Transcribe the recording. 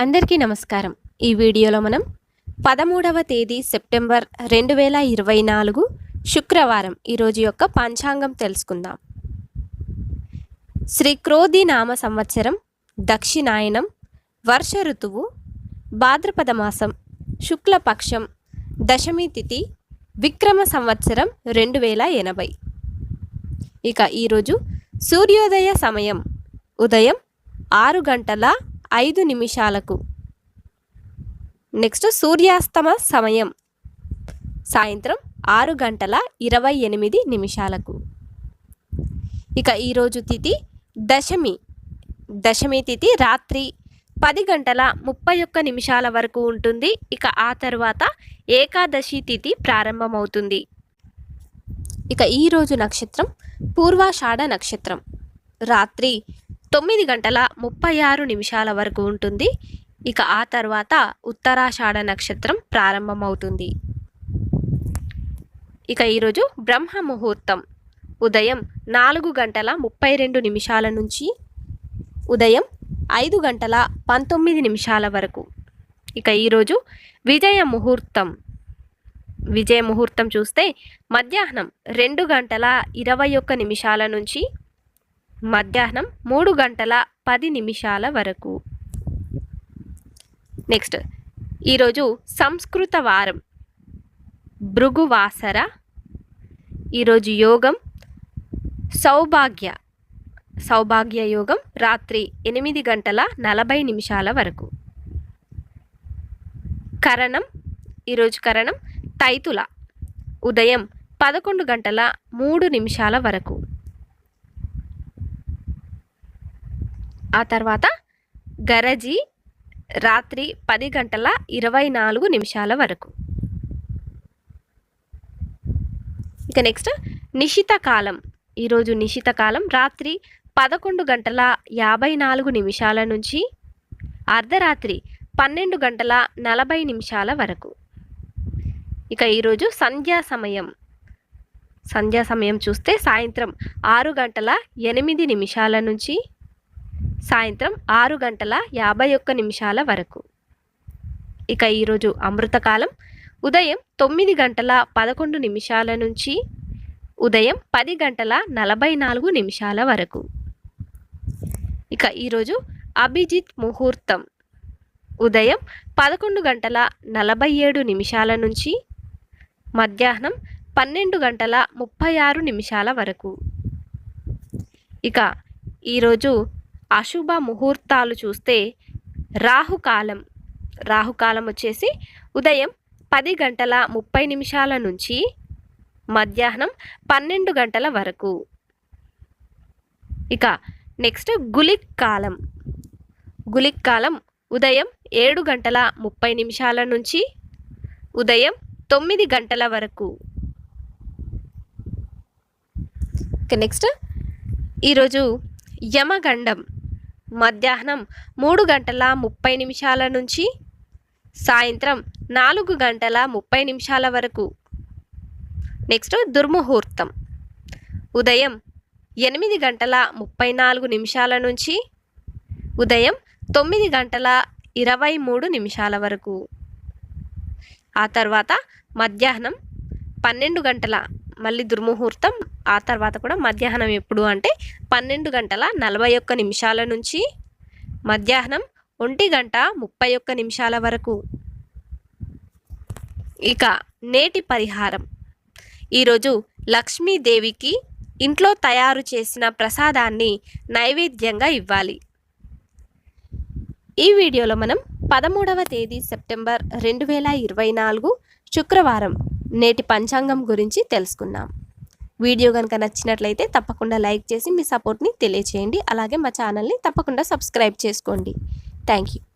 అందరికీ నమస్కారం. ఈ వీడియోలో మనం పదమూడవ తేదీ సెప్టెంబర్ రెండు వేల ఇరవై నాలుగు శుక్రవారం ఈరోజు యొక్క పంచాంగం తెలుసుకుందాం. శ్రీ క్రోధి నామ సంవత్సరం దక్షిణాయనం వర్ష ఋతువు భాద్రపద మాసం శుక్లపక్షం దశమి తిథి విక్రమ సంవత్సరం రెండు వేల ఎనభై. ఇక ఈరోజు సూర్యోదయ సమయం. ఉదయం ఆరు గంటల ఐదు నిమిషాలకు. నెక్స్ట్ సూర్యాస్తమ సమయం. సాయంత్రం ఆరు గంటల ఇరవై ఎనిమిది నిమిషాలకు. ఇక ఈరోజు తిథి దశమి. దశమి తిథి రాత్రి పది గంటల ముప్పై ఒక్క నిమిషాల వరకు ఉంటుంది. ఇక ఆ తర్వాత ఏకాదశి తిథి ప్రారంభమవుతుంది. ఇక ఈరోజు నక్షత్రం పూర్వాషాఢ నక్షత్రం. రాత్రి తొమ్మిది గంటల ముప్పై ఆరు నిమిషాల వరకు ఉంటుంది. ఇక ఆ తర్వాత ఉత్తరాషాఢ నక్షత్రం ప్రారంభమవుతుంది. ఇక ఈరోజు బ్రహ్మ ముహూర్తం. ఉదయం నాలుగు గంటల ముప్పై రెండు నిమిషాల నుంచి ఉదయం ఐదు గంటల పంతొమ్మిది నిమిషాల వరకు. ఇక ఈరోజు విజయ ముహూర్తం. విజయ ముహూర్తం చూస్తే మధ్యాహ్నం రెండు గంటల ఇరవై ఒక్క నిమిషాల నుంచి మధ్యాహ్నం మూడు గంటల పది నిమిషాల వరకు. నెక్స్ట్ ఈరోజు సంస్కృత వారం. భృగువాసర. ఈరోజు యోగం సౌభాగ్య. సౌభాగ్య యోగం రాత్రి ఎనిమిది గంటల నలభై నిమిషాల వరకు. కరణం ఈరోజు కరణం తైతుల. ఉదయం పదకొండు గంటల మూడు నిమిషాల వరకు. ఆ తర్వాత గరజి రాత్రి పది గంటల ఇరవై నాలుగు నిమిషాల వరకు. ఇక నెక్స్ట్ నిశిత కాలం. ఈరోజు నిశిత కాలం రాత్రి పదకొండు గంటల యాభై నాలుగు నిమిషాల నుంచి అర్ధరాత్రి పన్నెండు గంటల నలభై నిమిషాల వరకు. ఇక ఈరోజు సంధ్యా సమయం. సంధ్యా సమయం చూస్తే సాయంత్రం ఆరు గంటల ఎనిమిది నిమిషాల నుంచి సాయంత్రం ఆరు గంటల యాభై ఒక్క నిమిషాల వరకు. ఇక ఈరోజు అమృతకాలం. ఉదయం తొమ్మిది గంటల పదకొండు నిమిషాల నుంచి ఉదయం పది గంటల నలభై నాలుగు నిమిషాల వరకు. ఇక ఈరోజు అభిజిత్ ముహూర్తం. ఉదయం పదకొండు గంటల నలభై ఏడు నిమిషాల నుంచి మధ్యాహ్నం పన్నెండు గంటల ముప్పై ఆరు నిమిషాల వరకు. ఇక ఈరోజు అశుభ ముహూర్తాలు చూస్తే రాహుకాలం. రాహుకాలం వచ్చేసి ఉదయం పది గంటల ముప్పై నిమిషాల నుంచి మధ్యాహ్నం పన్నెండు గంటల వరకు. ఇక నెక్స్ట్ గులిక్ కాలం. గులిక్ కాలం ఉదయం ఏడు గంటల ముప్పై నిమిషాల నుంచి ఉదయం తొమ్మిది గంటల వరకు. నెక్స్ట్ ఈరోజు యమగండం. మధ్యాహ్నం మూడు గంటల ముప్పై నిమిషాల నుంచి సాయంత్రం నాలుగు గంటల ముప్పై నిమిషాల వరకు. నెక్స్ట్ దుర్ముహూర్తం. ఉదయం ఎనిమిది గంటల ముప్పై నాలుగు నిమిషాల నుంచి ఉదయం తొమ్మిది గంటల ఇరవై మూడు నిమిషాల వరకు. ఆ తర్వాత మధ్యాహ్నం పన్నెండు గంటల మళ్ళీ దుర్ముహూర్తం ఆ తర్వాత కూడా మధ్యాహ్నం ఎప్పుడు అంటే పన్నెండు గంటల నలభై ఒక్క నిమిషాల నుంచి మధ్యాహ్నం ఒంటి గంట ముప్పై ఒక్క నిమిషాల వరకు. ఇక నేటి పరిహారం. ఈరోజు లక్ష్మీదేవికి ఇంట్లో తయారు చేసిన ప్రసాదాన్ని నైవేద్యంగా ఇవ్వాలి. ఈ వీడియోలో మనం పదమూడవ తేదీ సెప్టెంబర్ రెండు వేల ఇరవై నాలుగు శుక్రవారం నేటి పంచాంగం గురించి తెలుసుకున్నాం వీడియో కనుక నచ్చినట్లయితే తప్పకుండా లైక్ చేసి మీ సపోర్ట్ని తెలియచేయండి. అలాగే మా ఛానల్ని తప్పకుండా సబ్స్క్రైబ్ చేసుకోండి. Thank you.